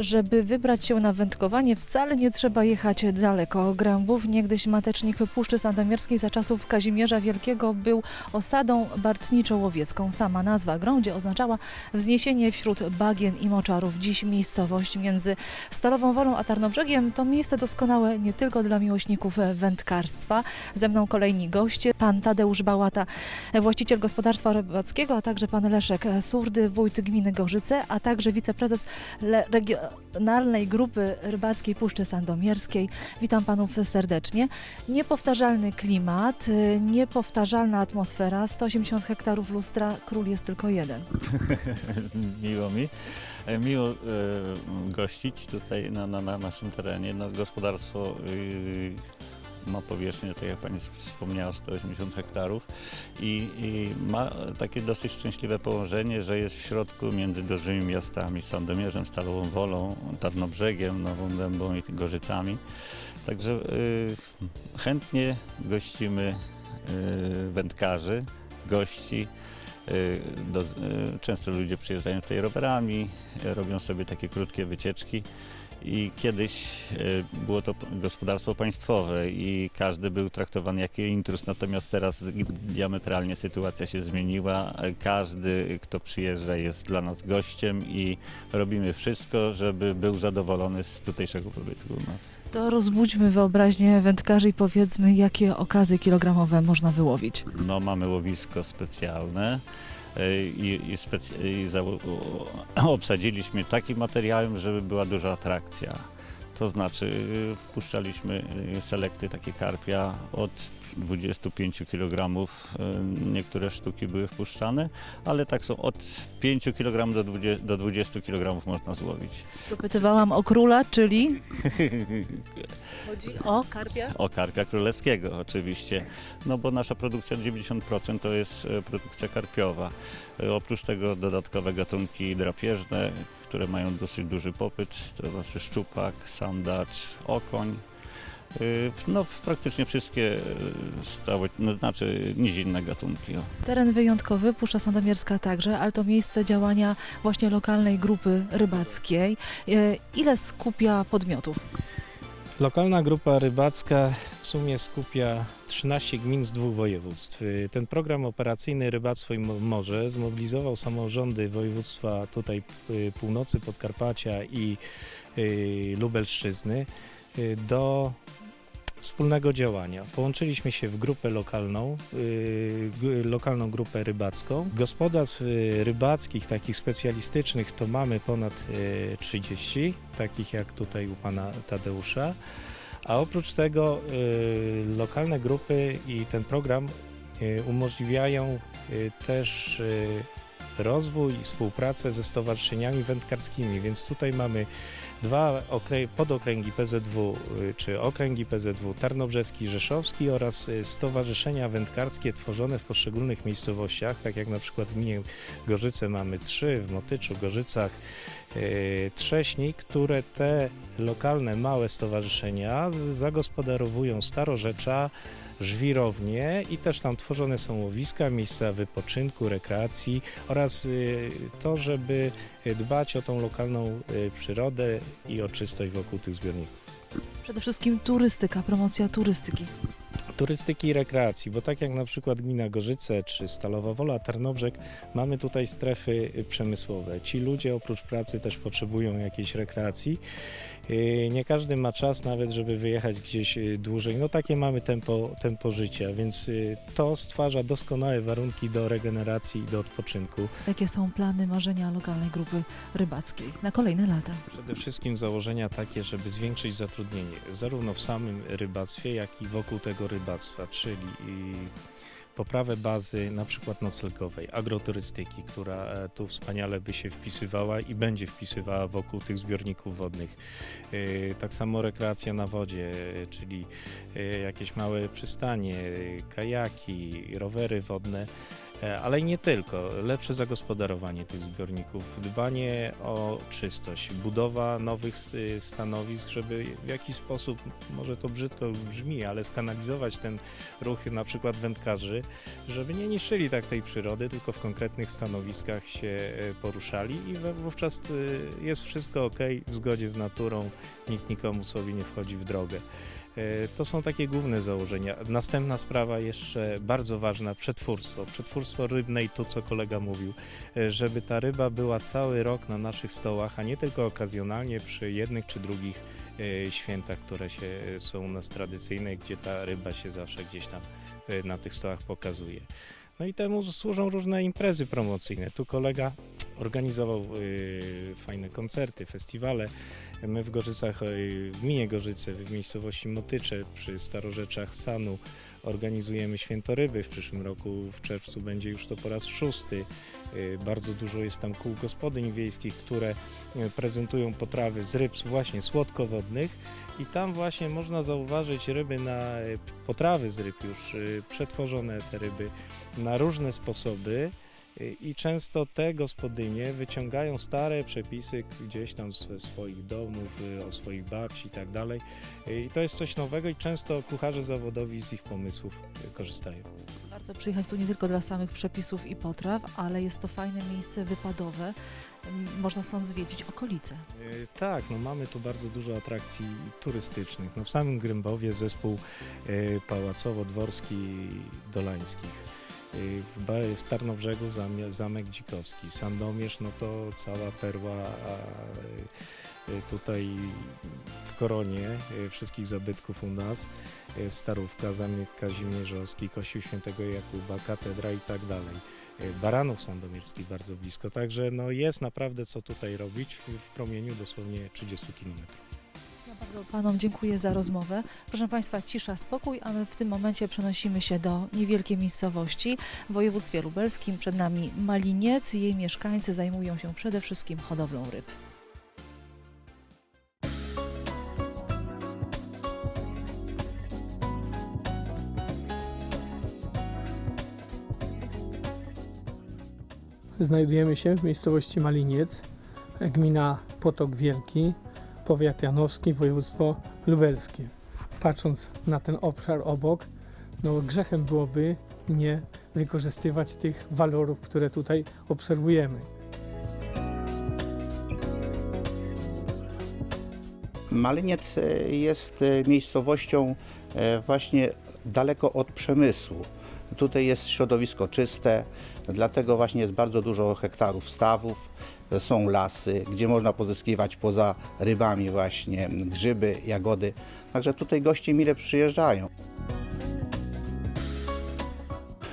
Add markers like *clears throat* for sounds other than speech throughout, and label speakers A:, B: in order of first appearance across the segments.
A: Żeby wybrać się na wędkowanie, wcale nie trzeba jechać daleko. Grębów, niegdyś matecznik Puszczy Sandomierskiej za czasów Kazimierza Wielkiego był osadą bartniczo-łowiecką. Sama nazwa Grądzie oznaczała wzniesienie wśród bagien i moczarów. Dziś miejscowość między Stalową Wolą a Tarnobrzegiem to miejsce doskonałe nie tylko dla miłośników wędkarstwa. Ze mną kolejni goście, pan Tadeusz Bałata, właściciel gospodarstwa rybackiego, a także pan Leszek Surdy, wójt gminy Gorzyce, a także wiceprezes Le- Regionalnej Grupy Rybackiej Puszczy Sandomierskiej. Witam panów serdecznie. Niepowtarzalny klimat, y, niepowtarzalna atmosfera, 180 hektarów lustra, król jest tylko jeden. *laughs*
B: Miło mi. E, Miło e, gościć tutaj na, na, na naszym terenie. No, gospodarstwo y, ma powierzchnię, tak jak Pani wspomniała, 180 hektarów i, i ma takie dosyć szczęśliwe położenie, że jest w środku między dużymi miastami Sandomierzem, Stalową Wolą, Tarnobrzegiem, Nową Dębą i Gorzycami. Także y, chętnie gościmy y, wędkarzy, gości. Y, Do, y, często ludzie przyjeżdżają tutaj rowerami, robią sobie takie krótkie wycieczki. I kiedyś y, było to gospodarstwo państwowe i każdy był traktowany jako intruz, natomiast teraz diametralnie sytuacja się zmieniła. Każdy, kto przyjeżdża, jest dla nas gościem i robimy wszystko, żeby był zadowolony z tutejszego pobytu u nas.
A: To rozbudźmy wyobraźnię wędkarzy i powiedzmy, jakie okazy kilogramowe można wyłowić.
B: No, mamy łowisko specjalne i, i, i zało- *clears throat* o- obsadziliśmy takim materiałem, żeby była duża atrakcja. To znaczy y, wpuszczaliśmy y, selekty takie karpia od 25 kg. Niektóre sztuki były wpuszczane, ale tak są od 5 kg do 20, do 20 kg można złowić.
A: Dopytywałam o króla, czyli *laughs* chodzi o karpia.
B: O karpia królewskiego oczywiście, no bo nasza produkcja 90% to jest e, produkcja karpiowa. E, Oprócz tego dodatkowe gatunki drapieżne, które mają dosyć duży popyt, to znaczy szczupak, sandacz, okoń. E, No praktycznie wszystkie e, stałe, no, znaczy nizinne gatunki. O.
A: Teren wyjątkowy, Puszcza Sandomierska także, ale to miejsce działania właśnie lokalnej grupy rybackiej. E, Ile skupia podmiotów?
C: Lokalna grupa rybacka w sumie skupia 13 gmin z dwóch województw. Y, Ten program operacyjny Rybactwo i Mo- Morze zmobilizował samorządy województwa tutaj y, północy Podkarpacia i y, Lubelszczyzny y, do wspólnego działania. Połączyliśmy się w grupę lokalną, y, g- lokalną grupę rybacką. Gospodarstw y, rybackich, takich specjalistycznych, to mamy ponad y, 30, takich jak tutaj u pana Tadeusza. A oprócz tego lokalne grupy i ten program umożliwiają też rozwój i współpracę ze stowarzyszeniami wędkarskimi, więc tutaj mamy dwa okrę- podokręgi PZW, y, czy okręgi PZW Tarnobrzeski, Rzeszowski oraz y, stowarzyszenia wędkarskie tworzone w poszczególnych miejscowościach, tak jak na przykład w gminie Gorzyce mamy trzy, w Motyczu, Gorzycach, Trześni, które te lokalne małe stowarzyszenia zagospodarowują starorzecza, żwirownie i też tam tworzone są łowiska, miejsca wypoczynku, rekreacji oraz y, to, żeby dbać o tą lokalną y, przyrodę i o czystość wokół tych zbiorników.
A: Przede wszystkim turystyka, promocja turystyki.
C: Turystyki i rekreacji, bo tak jak na przykład gmina Gorzyce czy Stalowa Wola, Tarnobrzeg, mamy tutaj strefy y, przemysłowe. Ci ludzie oprócz pracy też potrzebują jakiejś rekreacji. Y, Nie każdy ma czas nawet, żeby wyjechać gdzieś y, dłużej. No takie mamy tempo, tempo życia, więc to stwarza doskonałe warunki do regeneracji i do odpoczynku.
A: Jakie są plany, marzenia lokalnej grupy rybackiej na kolejne lata?
C: Przede wszystkim założenia takie, żeby zwiększyć zatrudnienie zarówno w samym rybactwie, jak i wokół tego rybactwa, czyli poprawę bazy na przykład noclegowej, agroturystyki, która e, tu wspaniale by się wpisywała i będzie wpisywała wokół tych zbiorników wodnych. E, Tak samo rekreacja na wodzie, e, czyli jakieś małe przystanie, kajaki, rowery wodne. E, Ale nie tylko. Lepsze zagospodarowanie tych zbiorników, dbanie o czystość, budowa nowych y, stanowisk, żeby w jakiś sposób, może to brzydko brzmi, ale skanalizować ten ruch na przykład wędkarzy, żeby nie niszczyli tak tej przyrody, tylko w konkretnych stanowiskach się e, poruszali i wówczas y, jest wszystko ok, w zgodzie z naturą, nikt nikomu sobie nie wchodzi w drogę. E, To są takie główne założenia. Następna sprawa jeszcze bardzo ważna, przetwórstwo. Przetwórstwo rybne i to, co kolega mówił, e, żeby ta ryba była cały rok na naszych stołach, a nie tylko okazjonalnie przy jednych czy drugich e, świętach, które się, są u nas tradycyjne, gdzie ta ryba się zawsze gdzieś tam na tych stołach pokazuje. No i temu służą różne imprezy promocyjne. Tu kolega organizował fajne koncerty, festiwale. My w Gorzycach, y, w gminie Gorzyce, w miejscowości Motycze przy starorzeczach Sanu organizujemy Święto Ryby. W przyszłym roku w czerwcu będzie już to po raz szósty. Y, Bardzo dużo jest tam kół gospodyń wiejskich, które y, prezentują potrawy z ryb właśnie słodkowodnych i tam właśnie można zauważyć ryby na potrawy z ryb już przetworzone te ryby na różne sposoby. Y, I często te gospodynie wyciągają stare przepisy gdzieś tam ze swoich domów, y, o swoich babci i tak dalej. Y, I to jest coś nowego i często kucharze zawodowi z ich pomysłów korzystają.
A: Warto przyjechać tu nie tylko dla samych przepisów i potraw, ale jest to fajne miejsce wypadowe. Można stąd zwiedzić okolice.
C: Tak, no mamy tu bardzo dużo atrakcji turystycznych. No w samym Grębowie zespół pałacowo-dworski Dolańskich. Y, W, Tarnobrzegu Zamek Dzikowski. Sandomierz, no to cała perła, y, y, tutaj w koronie wszystkich zabytków u nas. Starówka, Zamek Kazimierzowski, Kościół Świętego Jakuba, katedra i tak dalej. Baranów Sandomierskich bardzo blisko, także no jest naprawdę co tutaj robić w, promieniu dosłownie 30 km.
A: Bardzo Panom dziękuję za rozmowę. Proszę Państwa, cisza, spokój, a my w tym momencie przenosimy się do niewielkiej miejscowości w województwie lubelskim. Przed nami Maliniec. Jej mieszkańcy zajmują się przede wszystkim hodowlą ryb.
D: Znajdujemy się w miejscowości Maliniec, gmina Potok Wielki, powiat janowski, województwo lubelskie. Patrząc na ten obszar obok, no grzechem byłoby nie wykorzystywać tych walorów, które tutaj obserwujemy.
E: Malyniec e, jest e, miejscowością e, właśnie daleko od przemysłu. Tutaj jest środowisko czyste, dlatego właśnie jest bardzo dużo hektarów stawów, są lasy, gdzie można pozyskiwać poza rybami właśnie grzyby, jagody. Także tutaj goście mile przyjeżdżają.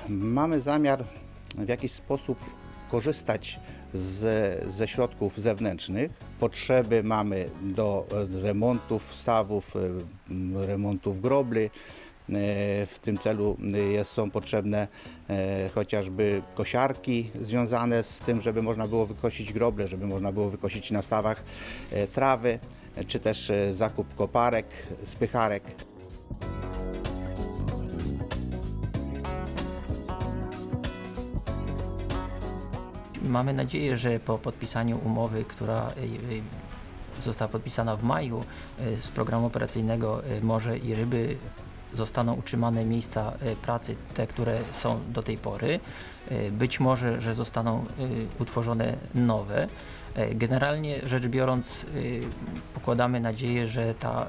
E: Mamy zamiar w jakiś sposób korzystać z, ze środków zewnętrznych. Potrzeby mamy do remontów stawów, e, remontów grobli. E, W tym celu e, jest, są potrzebne e, chociażby kosiarki związane z tym, żeby można było wykosić groble, żeby można było wykosić na stawach trawy, czy też zakup koparek, spycharek.
F: Mamy nadzieję, że po podpisaniu umowy, która została podpisana w maju z programu operacyjnego Morze i Ryby zostaną utrzymane miejsca y, pracy, te, które są do tej pory. Y, Być może, że zostaną y, utworzone nowe. Generalnie rzecz biorąc, pokładamy nadzieję, że ta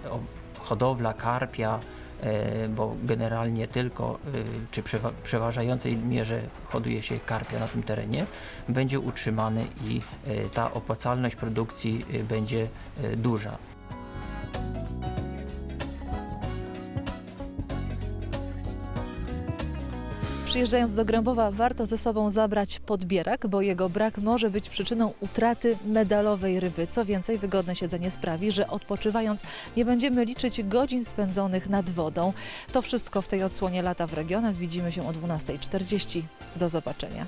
F: hodowla karpia, e, bo generalnie tylko, e, czy przewa- przeważającej mierze hoduje się karpia na tym terenie, będzie utrzymany i e, ta opłacalność produkcji e, będzie e, duża.
A: Przyjeżdżając do Grębowa warto ze sobą zabrać podbierak, bo jego brak może być przyczyną utraty medalowej ryby. Co więcej, wygodne siedzenie sprawi, że odpoczywając nie będziemy liczyć godzin spędzonych nad wodą. To wszystko w tej odsłonie lata w regionach. Widzimy się o 12.40. Do zobaczenia.